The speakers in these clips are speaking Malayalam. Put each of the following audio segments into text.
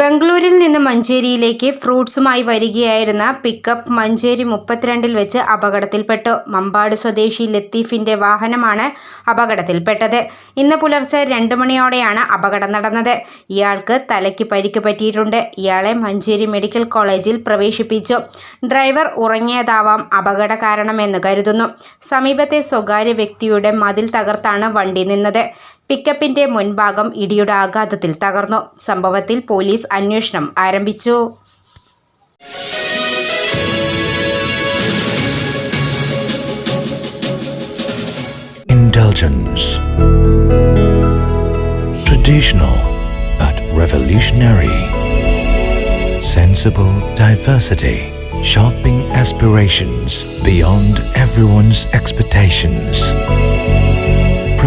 ബംഗളൂരിൽ നിന്ന് മഞ്ചേരിയിലേക്ക് ഫ്രൂട്ട്സുമായി വരികയായിരുന്ന പിക്കപ്പ് മഞ്ചേരി മുപ്പത്തിരണ്ടിൽ വെച്ച് അപകടത്തിൽപ്പെട്ടു. മമ്പാട് സ്വദേശി ലത്തീഫിന്റെ വാഹനമാണ് അപകടത്തിൽപ്പെട്ടത്. ഇന്ന് പുലർച്ചെ രണ്ട് മണിയോടെയാണ് അപകടം നടന്നത്. ഇയാൾക്ക് തലയ്ക്ക് പരിക്ക് പറ്റിയിട്ടുണ്ട്. ഇയാളെ മഞ്ചേരി മെഡിക്കൽ കോളേജിൽ പ്രവേശിപ്പിച്ചു. ഡ്രൈവർ ഉറങ്ങിയതാവാം അപകട കാരണമെന്ന് കരുതുന്നു. സമീപത്തെ സ്വകാര്യ വ്യക്തിയുടെ മതിൽ തകർത്താണ് വണ്ടി നിന്നത്. പിക്കപ്പിന്റെ മുൻഭാഗം ഇടിയുടെ ആഘാതത്തിൽ തകർന്നു സംഭവത്തിൽ പോലീസ് അന്വേഷണം ആരംഭിച്ചു Indulgence. Traditional but revolutionary. Sensible diversity. Shopping aspirations beyond everyone's expectations.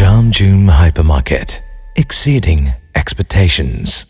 Jam Hypermarket, exceeding expectations.